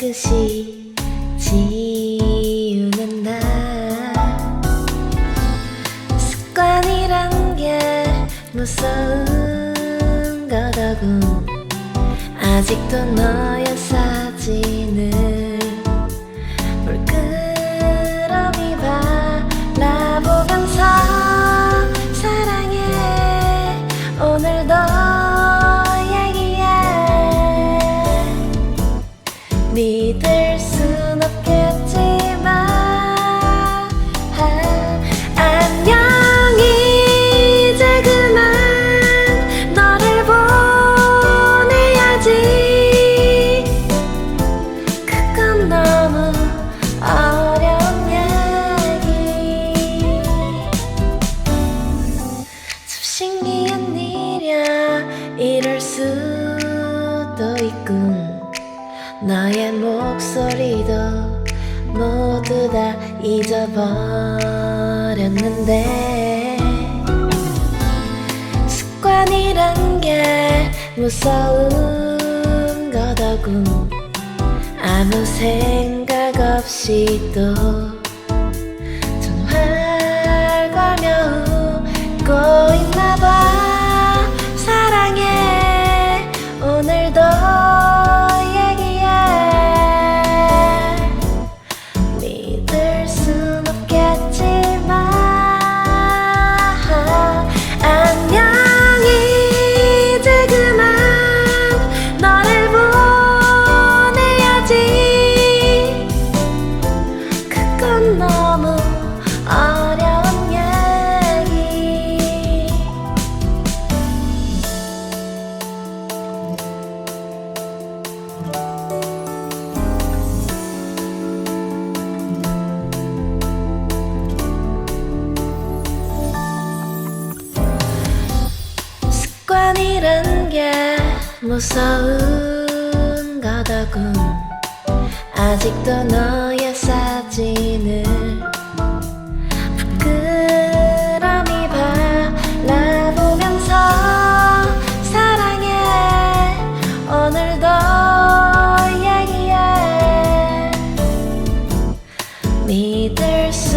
깨끗이 지우는 날. 습관이란 게 무서운 거더군 아직도 너의 이럴 수도 있군. 너의 목소리도 모두 다 잊어버렸는데. 습관이란 게 무서운 거더군. 아무 생각 없이 또 습관이란 게 무서운 거더군. 아직도 너의 사진을 부끄러미 바라보면서 사랑해. 오늘도 얘기해. 믿을 수